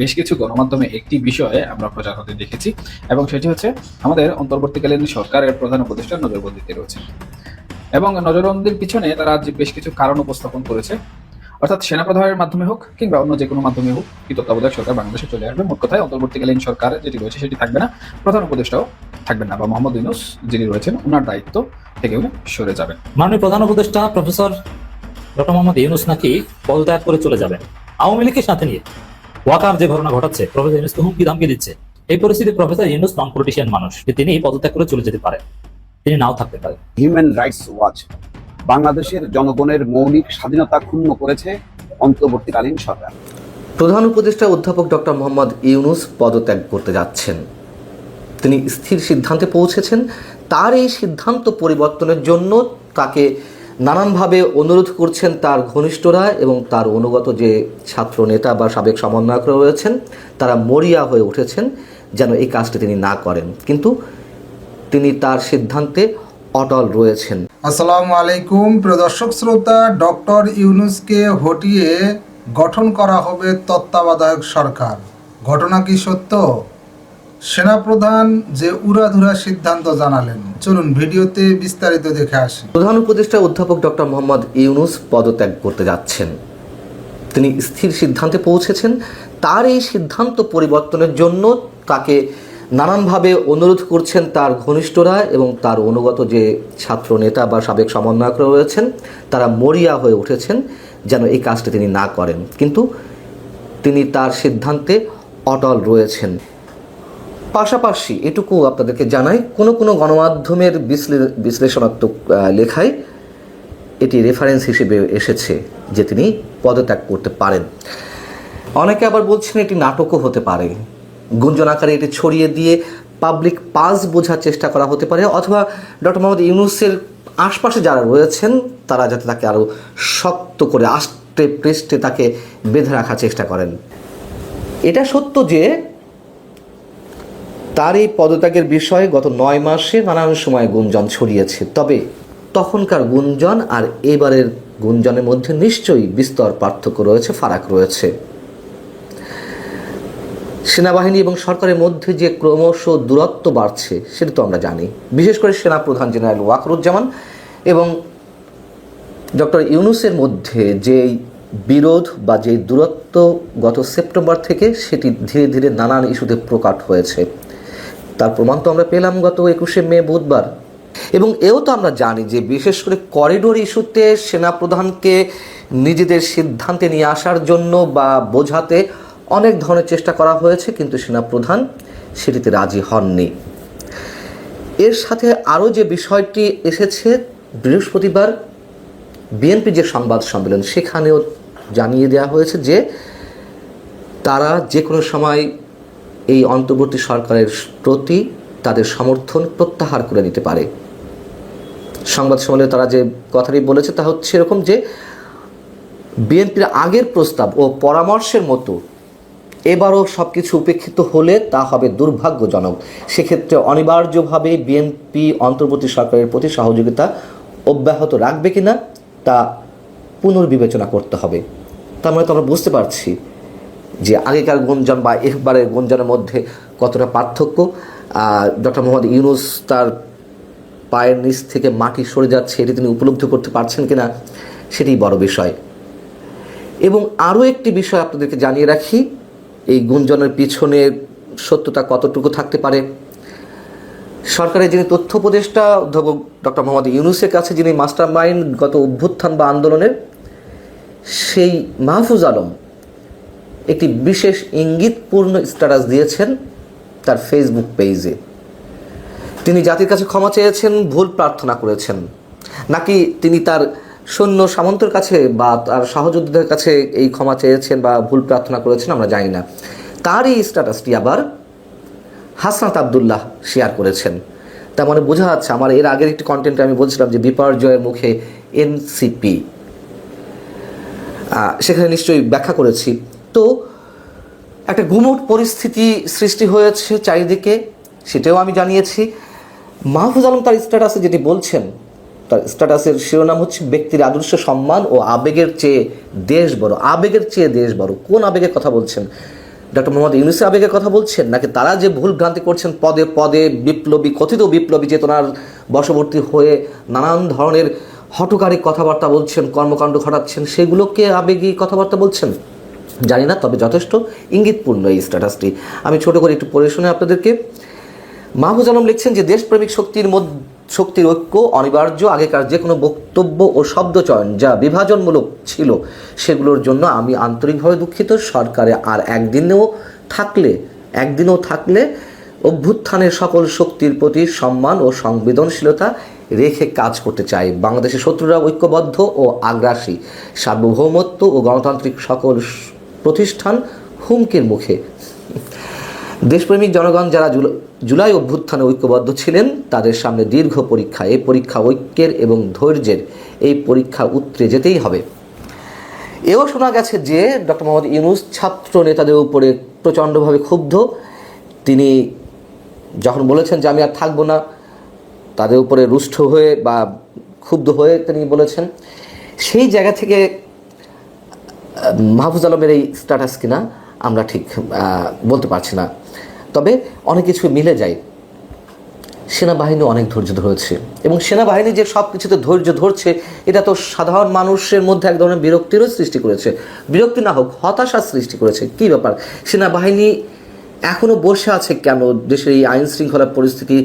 বেশ কিছু গণমাধ্যমে একটি বিষয়ে আমরা প্রচার হতে দেখেছি, এবং সেটি হচ্ছে আমাদের অন্তর্বর্তীকালীন সরকারের প্রধান উপদেষ্টা নজরবন্দিতে রয়েছে এবং নজরবন্দির পিছনে তারা যে বেশ কিছু কারণ উপস্থাপন করেছে। অর্থাৎ সেনাপ্রধানের মাধ্যমে হোক কিংবা অন্য যে কোনো মাধ্যমে হোক, কি তত্ত্বাবধায়ক সরকার বাংলাদেশে চলে আসবে, মোট কথায় অন্তর্বর্তীকালীন সরকার যেটি রয়েছে সেটি থাকবে না, প্রধান উপদেষ্টাও থাকবেন না, বা মোহাম্মদ ইউনুস যিনি রয়েছেন ওনার দায়িত্ব থেকে উনি সরে যাবেন। মাননীয় প্রধান উপদেষ্টা, প্রফেসর ডক্টর মোহাম্মদ ইউনুস নাকি পদত্যাগ করে চলে যাবেন। আওয়ামী লীগের সাথে নিয়ে ওয়াকার যে ঘটনা ঘটাচ্ছে প্রফেসর ইউনুসকে হুমকি ধামকি দিচ্ছে। এই পরিস্থিতি প্রফেসর ইউনুস নন পলিটিশিয়ান মানুষ যে তিনি পদত্যাগ করে চলে যেতে পারেন। তিনি নাও থাকতে পারেন। হিউম্যান রাইটস ওয়াচ বাংলাদেশের জনগণের মৌলিক স্বাধীনতা ক্ষুণ্ণ করেছে অন্তর্বর্তীকালীন সরকার। প্রধান উপদেষ্টা অধ্যাপক ডক্টর মোহাম্মদ ইউনুস পদত্যাগ করতে যাচ্ছেন। তিনি স্থির সিদ্ধান্তে পৌঁছেছেন। তার এই সিদ্ধান্ত পরিবর্তনের জন্য তাকে নানানভাবে অনুরোধ করছেন তার ঘনিষ্ঠরা এবং তার অনুগত যে ছাত্র নেতা বা সাবেক সমন্বয়করা রয়েছেন, তারা মরিয়া হয়ে উঠেছেন যেন এই কাজটি তিনি না করেন। কিন্তু তিনি তার সিদ্ধান্তে অটল রয়েছেন। আসসালামু আলাইকুম। প্রিয় দর্শক শ্রোতা, ডক্টর ইউনুসকে হটিয়ে গঠন করা হবে তত্ত্বাবধায়ক সরকার। ঘটনা কি সত্য? সেনাপ্রধান যে উড়াধুরা সিদ্ধান্ত জানালেন। চলুন ভিডিওতে বিস্তারিত দেখে আসি। প্রধান উপদেষ্টা অধ্যাপক ডক্টর মোহাম্মদ ইউনুস পদত্যাগ করতে যাচ্ছেন। তিনি স্থির সিদ্ধান্তে পৌঁছেছেন। তার এই সিদ্ধান্ত পরিবর্তনের জন্য তাকে নানানভাবে অনুরোধ করছেন তার ঘনিষ্ঠরা এবং তার অনুগত যে ছাত্র নেতা বা সাবেক সমন্বয়করা রয়েছেন, তারা মরিয়া হয়ে উঠেছেন যেন এই কাজটি তিনি না করেন। কিন্তু তিনি তার সিদ্ধান্তে অটল রয়েছেন। পাশাপাশি এটুকু আপনাদেরকে জানাই, কোনো কোনো গণমাধ্যমের বিশ্লে- বিশ্লেষণাত্মক লেখায় এটি রেফারেন্স হিসেবে এসেছে যে তিনি পদত্যাগ করতে পারেন। অনেকে আবার বলছেন এটি নাটকও হতে পারে। গুঞ্জন আকারে এটি ছড়িয়ে দিয়ে পাবলিক পাস বোঝার চেষ্টা করা হতে পারে, অথবা ডক্টর মোহাম্মদ ইউনুসের আশপাশে যারা রয়েছেন, তারা যাতে তাকে আরও শক্ত করে আষ্টে, পৃষ্ঠে তাকে বেঁধে রাখার চেষ্টা করেন। এটা সত্য যে তার এই পদত্যাগের বিষয়ে গত নয় মাসে নানান সময় গুঞ্জন ছড়িয়েছে। তবে তখনকার গুঞ্জন আর এবারের গুঞ্জনের মধ্যে নিশ্চয়ই বিস্তর পার্থক্য রয়েছে, ফারাক রয়েছে। সেনাবাহিনী এবং সরকারের মধ্যে যে ক্রমশ দূরত্ব বাড়ছে, সেটা তো আমরা জানি। বিশেষ করে সেনাপ্রধান জেনারেল ওয়াকরুজ্জামান এবং ডক্টর ইউনুসের মধ্যে যে বিরোধ বা যে দূরত্ব গত সেপ্টেম্বর থেকে, সেটি ধীরে ধীরে নানান ইস্যুতে প্রকাট হয়েছে। তার প্রমাণ তো আমরা পেলাম গত একুশে মে বুধবার। এবং এও তো আমরা জানি যে বিশেষ করে করিডোর ইস্যুতে সেনাপ্রধানকে নিজেদের সিদ্ধান্তে নিয়ে আসার জন্য বা বোঝাতে অনেক ধরনের চেষ্টা করা হয়েছে, কিন্তু সেনাপ্রধান সেটিতে রাজি হননি। এর সাথে আরও যে বিষয়টি এসেছে, বৃহস্পতিবার বিএনপি যে সংবাদ সম্মেলন, সেখানেও জানিয়ে দেওয়া হয়েছে যে তারা যে কোনো সময় এই অন্তর্বর্তী সরকারের প্রতি তাদের সমর্থন প্রত্যাহার করে নিতে পারে। সংবাদ সম্মেলনে তারা যে কথাটি বলেছে তা হচ্ছে এরকম যে, বিএনপির আগের প্রস্তাব ও পরামর্শের মতো এবারও সব কিছু উপেক্ষিত হলে তা হবে দুর্ভাগ্যজনক। সেক্ষেত্রে অনিবার্যভাবে বিএনপি অন্তর্বর্তী সরকারের প্রতি সহযোগিতা অব্যাহত রাখবে কিনা তা পুনর্বিবেচনা করতে হবে। তার মানে তো আমরা বুঝতে পারছি যে আগেকার গুঞ্জন বা এবারের গুঞ্জনের মধ্যে কতটা পার্থক্য ডক্টর মোহাম্মদ ইউনুস তার পায়ের নিচ থেকে মাটি সরে যাচ্ছে, এটি তিনি উপলব্ধি করতে পারছেন কিনা, সেটি বড় বিষয়। এবং আরও একটি বিষয় আপনাদেরকে জানিয়ে রাখি, এই গুঞ্জনের পিছনে সত্যতা কতটুকু থাকতে পারে। সরকারের যিনি তথ্য উপদেষ্টা, অধ্যাপক ডক্টর মোহাম্মদ ইউনুসের কাছে যিনি মাস্টার মাইন্ড গত অভ্যুত্থান বা আন্দোলনের, সেই মাহফুজ আলম একটি বিশেষ ইঙ্গিতপূর্ণ স্ট্যাটাস দিয়েছেন তার ফেসবুক পেজে তিনি জাতির কাছে ক্ষমা চেয়েছেন, ভুল প্রার্থনা করেছেন। নাকি তিনি তার সৈন্য সামন্তর কাছে বা তার সহযোদ্ধাদের কাছে এই ক্ষমা চেয়েছেন বা ভুল প্রার্থনা করেছেন আমরা জানি না। তার এই স্ট্যাটাসটি আবার হাসনাত আবদুল্লাহ শেয়ার করেছেন। তার মানে বোঝা যাচ্ছে আমার এর আগের একটি কন্টেন্টে আমি বলছিলাম যে বিপর্যয়ের মুখে এনসিপি সেখানে নিশ্চয়ই ব্যাখ্যা করেছি। তো একটা গুমট পরিস্থিতি সৃষ্টি হয়েছে চারিদিকে, সেটাও আমি জানিয়েছি। মাহফুজ আলম তার স্ট্যাটাসে যেটি বলছেন, তার স্ট্যাটাসের শিরোনাম হচ্ছে ব্যক্তির আদর্শ সম্মান ও আবেগের চেয়ে দেশ বড়। আবেগের চেয়ে দেশ বড়। কোন আবেগের কথা বলছেন? ডক্টর মোহাম্মদ ইউনুসের আবেগের কথা বলছেন, নাকি তারা যে ভুল ভ্রান্তি করছেন, পদে পদে বিপ্লবী, কথিত বিপ্লবী চেতনার বশবর্তী হয়ে নানান ধরনের হটকারী কথাবার্তা বলছেন, কর্মকাণ্ড ঘটাচ্ছেন, সেগুলোকে আবেগী কথাবার্তা বলছেন? জানি না, তবে যথেষ্ট ইঙ্গিতপূর্ণ এই স্ট্যাটাসটি আমি ছোট করে একটু পড়ে শুনে আপনাদেরকে। মাহফুজ আলম লিখছেন যে, দেশপ্রেমিক শক্তির মধ্যে, শক্তির ঐক্য অনিবার্য, আগেকার যে কোনো বক্তব্য ও শব্দচয়ন যা বিভাজনমূলক ছিল, সেগুলোর জন্য আমি আন্তরিকভাবে দুঃখিত। সরকারে আর একদিনেও থাকলে, একদিনও থাকলে অভ্যুত্থানের সকল শক্তির প্রতি সম্মান ও সংবেদনশীলতা রেখে কাজ করতে চাই। বাংলাদেশের শত্রুরা ঐক্যবদ্ধ ও আগ্রাসী। সার্বভৌমত্ব ও গণতান্ত্রিক সকল প্রতিষ্ঠান হুমকির মুখে। দেশপ্রেমিক জনগণ যারা জুল- জুলাই অভ্যুত্থানে ঐক্যবদ্ধ ছিলেন, তাদের সামনে দীর্ঘ পরীক্ষা। এই পরীক্ষা ঐক্যের এবং ধৈর্যের, এই পরীক্ষা উতরে যেতেই হবে। এও শোনা গেছে যে, ডক্টর মোহাম্মদ ইউনুস ছাত্র নেতাদের উপরে প্রচণ্ডভাবে ক্ষুব্ধ। তিনি যখন বলেছেন যে, আমি আর থাকব না, তাদের উপরে রুষ্ট হয়ে বা ক্ষুব্ধ হয়ে তিনি বলেছেন। সেই জায়গা থেকে মাহফুজ আলমের এই স্ট্যাটাস কিনা আমরা ঠিক বলতে পারছি না। তবে অনেক কিছু মিলে যায়। সেনাবাহিনী অনেক ধৈর্য ধরেছে এবং সেনাবাহিনী যে সব কিছুতে ধৈর্য ধরছে, এটা তো সাধারণ মানুষের মধ্যে এক ধরনের বিরক্তিরও সৃষ্টি করেছে। বিরক্তি না হোক, হতাশার সৃষ্টি করেছে। কী ব্যাপার? সেনাবাহিনী এখনও বসে আছে কেন? দেশের এই আইন শৃঙ্খলা পরিস্থিতি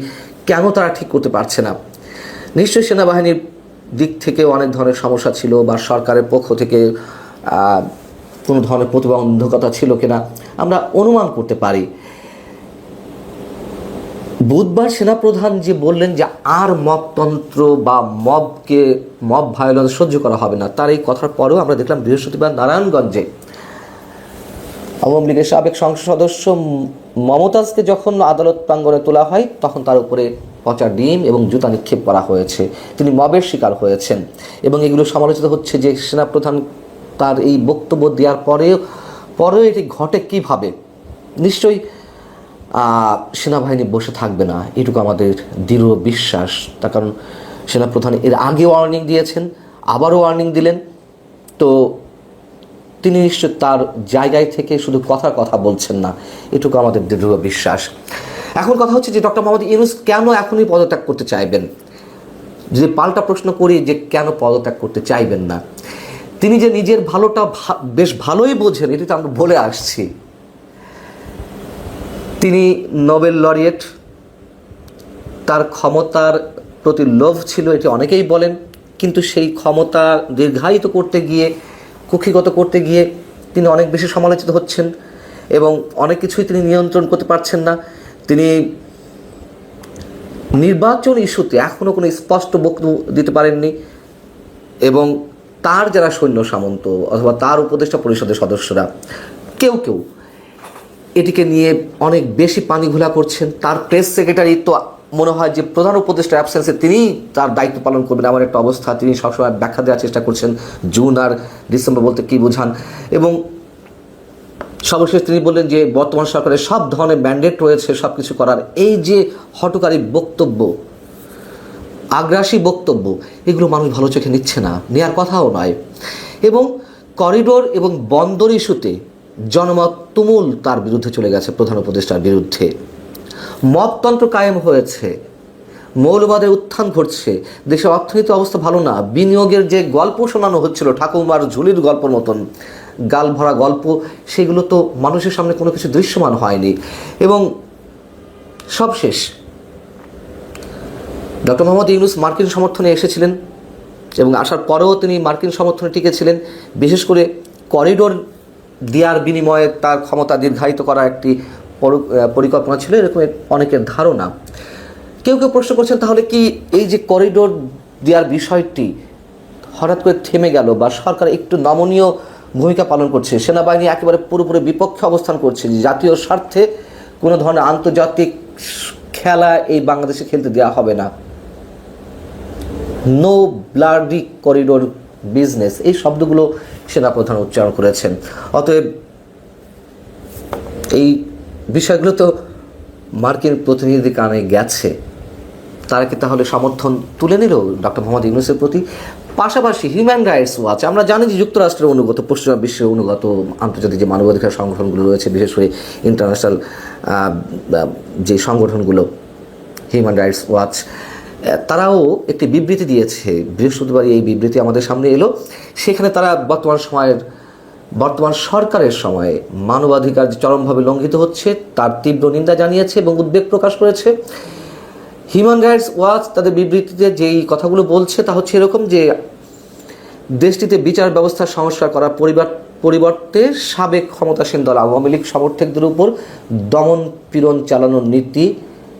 কেন তারা ঠিক করতে পারছে না? নিশ্চয়ই সেনাবাহিনীর দিক থেকে অনেক ধরনের সমস্যা ছিল বা সরকারের পক্ষ থেকে কোনো ধরনের প্রতিবন্ধকতা ছিল কিনা, আমরা অনুমান করতে পারি। বুধবার সেনাপ্রধান যে বললেন যে আর মবতন্ত্র বা মবকে মব ভায়োলেন্স সহ্য করা হবে না, তার এই কথার পরেও আমরা দেখলাম বৃহস্পতিবার নারায়ণগঞ্জে আওয়ামী লীগের সাবেক সংসদ সদস্য মমতাজকে যখন আদালত প্রাঙ্গণে তোলা হয়, তখন তার উপরে পচা ডিম এবং জুতা নিক্ষেপ করা হয়েছে। তিনি মবের শিকার হয়েছেন এবং এগুলো সমালোচিত হচ্ছে যে সেনাপ্রধান তার এই বক্তব্য দেওয়ার পরেও পরেও এটি ঘটে কীভাবে? নিশ্চয়ই সেনাবাহিনী বসে থাকবে না, এটুকু আমাদের দৃঢ় বিশ্বাস। তার কারণ, সেনাপ্রধান এর আগে ওয়ার্নিং দিয়েছেন, আবারও ওয়ার্নিং দিলেন। তো, তিনি নিশ্চয় তার জায়গায় থেকে শুধু কথার কথা বলছেন না, এটুকু আমাদের দৃঢ় বিশ্বাস। এখন কথা হচ্ছে যে ডক্টর মোহাম্মদ ইউনুস কেন এখনই পদত্যাগ করতে চাইবেন? যদি পাল্টা প্রশ্ন করি যে কেন পদত্যাগ করতে চাইবেন না? তিনি যে নিজের ভালোটা বেশ ভালোই বোঝেন, এটি তো আমরা বলে আসছি। তিনি নোবেল লরিয়েট, তার ক্ষমতার প্রতি লোভ ছিল, এটি অনেকেই বলেন, কিন্তু সেই ক্ষমতা দীর্ঘায়িত করতে গিয়ে, কুক্ষিগত করতে গিয়ে তিনি অনেক বেশি সমালোচিত হচ্ছেন এবং অনেক কিছুই তিনি নিয়ন্ত্রণ করতে পারছেন না। তিনি নির্বাচন ইস্যুতে এখনও কোনো স্পষ্ট বক্তব্য দিতে পারেননি এবং তার যারা সৈন্য সামন্ত অথবা তার উপদেষ্টা পরিষদের সদস্যরা, কেউ কেউ এটিকে নিয়ে অনেক বেশি পানি ঘোলা করছেন। তার প্রেস সেক্রেটারি তো মনে হয় যে প্রধান উপদেষ্টা অ্যাবসেন্সে তিনি তার দায়িত্ব পালন করবেন আমার একটা অবস্থা। তিনি সবসময় ব্যাখ্যা দেওয়ার চেষ্টা করছেন জুন আর ডিসেম্বর বলতে কী বোঝান। এবং সর্বশেষ তিনি বললেন যে বর্তমান সরকারের সব ধরনের ম্যান্ডেট রয়েছে সব কিছু করার। এই যে হটকারী বক্তব্য আগ্রাসী বক্তব্য। এগুলো মানুষ ভালো চোখে নিচ্ছে না, নেয়ার কথাও নয়। এবং করিডোর এবং বন্দর ইস্যুতে জনমত তুমুল তার বিরুদ্ধে চলে গেছে প্রধান উপদেষ্টার বিরুদ্ধে। মততন্ত্র কায়েম হয়েছে। মৌলবাদের উত্থান ঘটছে। দেশের অর্থনৈতিক অবস্থা ভালো না। বিনিয়োগের যে গল্প শোনানো হচ্ছিল, ঠাকুমার ঝুলির গল্পর মতন, গাল ভরা গল্প, সেগুলো তো মানুষের সামনে কোনো কিছু দৃশ্যমান হয়নি। এবং সবশেষ ডক্টর মোহাম্মদ ইউনুস মার্কিন সমর্থনে এসেছিলেন এবং আসার পরেও তিনি মার্কিন সমর্থনে টিকেছিলেন। বিশেষ করে করিডোর দেওয়ার বিনিময়ে তার ক্ষমতা দীর্ঘায়িত করা একটি পরিকল্পনা ছিল, এরকম অনেকের ধারণা। কেউ কেউ প্রশ্ন করছেন, তাহলে কি এই যে করিডোর দেওয়ার বিষয়টি হঠাৎ করে থেমে গেল বা সরকার একটু নমনীয় ভূমিকা পালন করছে? সেনাবাহিনী একেবারে পুরোপুরি বিপক্ষে অবস্থান করছে। জাতীয় স্বার্থে কোনো ধরনের আন্তর্জাতিক খেলা এই বাংলাদেশে খেলতে দেওয়া হবে না। নো ব্লাডি করিডোর বিজনেস এই শব্দগুলো সেনাপ্রধান উচ্চারণ করেছেন। অতএব এই বিষয়গুলো তো মার্কিন প্রতিনিধি কানে গেছে। তারা কি তাহলে সমর্থন তুলে নিল ডক্টর মোহাম্মদ ইউনুসের প্রতি? পাশাপাশি হিউম্যান রাইটস ওয়াচ আমরা জানি যে যুক্তরাষ্ট্রের অনুগত, পশ্চিমা বিশ্বের অনুগত আন্তর্জাতিক যে মানবাধিকার সংগঠনগুলো রয়েছে, বিশেষ করে ইন্টারন্যাশনাল যে সংগঠনগুলো হিউম্যান রাইটস ওয়াচ তারাও একটি বিবৃতি দিয়েছে। বৃহস্পতিবার এই বিবৃতি আমাদের সামনে এলো। সেখানে তারা বর্তমান সময়ের, বর্তমান সরকারের সময়ে মানবাধিকার চরমভাবে লঙ্ঘিত হচ্ছে, তার তীব্র নিন্দা জানিয়েছে এবং উদ্বেগ প্রকাশ করেছে। হিউম্যান রাইটস ওয়াচ তাদের বিবৃতিতে যেই কথাগুলো বলছে, তা হচ্ছে এরকম যে, দেশটিতে বিচার ব্যবস্থার সংস্কার করার পরিবার- পরিবর্তে সাবেক ক্ষমতাসীন দল আওয়ামী লীগ সমর্থকদের উপর দমন পীড়ন চালানোর নীতি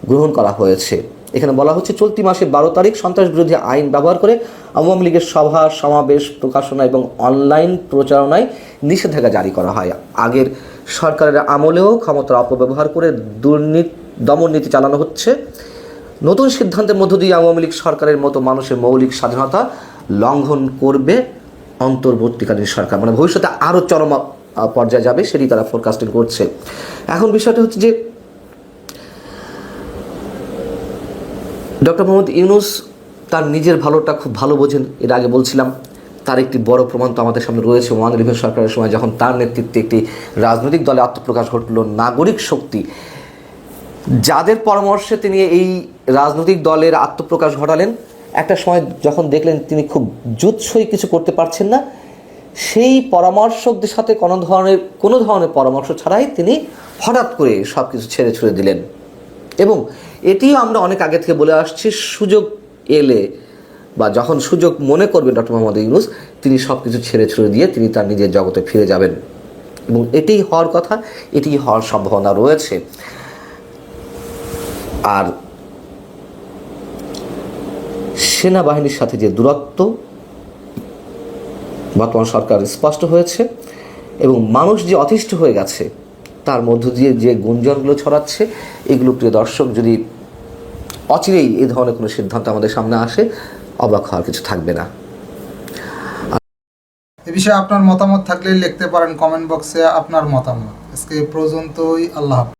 গ্রহণ করা হয়েছে। এখানে বলা হচ্ছে, চলতি মাসের বারো তারিখ সন্ত্রাস বিরোধী আইন ব্যবহার করে আওয়ামী লীগের সভা, সমাবেশ, প্রকাশনা এবং অনলাইন প্রচারণায় নিষেধাজ্ঞা জারি করা হয়। আগের সরকারের আমলেও ক্ষমতার অপব্যবহার করে দুর্নীতি, দমন নীতি চালানো হচ্ছে। নতুন সিদ্ধান্তের মধ্য দিয়ে আওয়ামী লীগ সরকারের মতো মানুষের মৌলিক স্বাধীনতা লঙ্ঘন করবে অন্তর্বর্তীকালীন সরকার। মানে ভবিষ্যতে আরও চরম পর্যায়ে যাবে, সেটি তারা ফোরকাস্টিং করছে। এখন বিষয়টা হচ্ছে যে ডক্টর মোহাম্মদ ইউনুস তার নিজের ভালোটা খুব ভালো বোঝেন। এর আগে বলছিলাম, তার একটি বড় প্রমাণ তো আমাদের সামনে রয়েছে। ওয়ান রিভেন সরকারের সময় যখন তার নেতৃত্বে একটি রাজনৈতিক দলে আত্মপ্রকাশ ঘটল, নাগরিক শক্তি, যাদের পরামর্শে তিনি এই রাজনৈতিক দলের আত্মপ্রকাশ ঘটালেন, একটা সময় যখন দেখলেন তিনি খুব জুৎসই কিছু করতে পারছেন না, সেই পরামর্শকদের সাথে কোনো ধরনের কোনো ধরনের পরামর্শ ছাড়াই তিনি হঠাৎ করে সব কিছু ছেড়ে ছুড়ে দিলেন। এবং এটিও আমরা অনেক আগে থেকে বলে আসছি, সুযোগ এলে বা যখন সুযোগ মনে করবেন ডক্টর মোহাম্মদ ইউনুস, তিনি সব কিছু ছেড়ে ছুড়ে দিয়ে তিনি তার নিজের জগতে ফিরে যাবেন। এবং এটিই হওয়ার কথা, এটি হওয়ার সম্ভাবনা রয়েছে। আর সেনাবাহিনীর সাথে যে দূরত্ব, বর্তমান সরকার স্পষ্ট হয়েছে এবং মানুষ যে অতিষ্ঠ হয়ে গেছে তার মধ্য দিয়ে যে গুঞ্জনগুলো ছড়াচ্ছে, এগুলো প্রিয় দর্শক, যদি অচিরেই এই ধরনের কোনো সিদ্ধান্ত আমাদের সামনে আসে, অবাক হওয়ার কিছু থাকবে না এ বিষয়ে আপনার মতামত থাকলে লিখতে পারেন কমেন্ট বক্সে আপনার মতামত আজকে পর্যন্তই, আল্লাহ।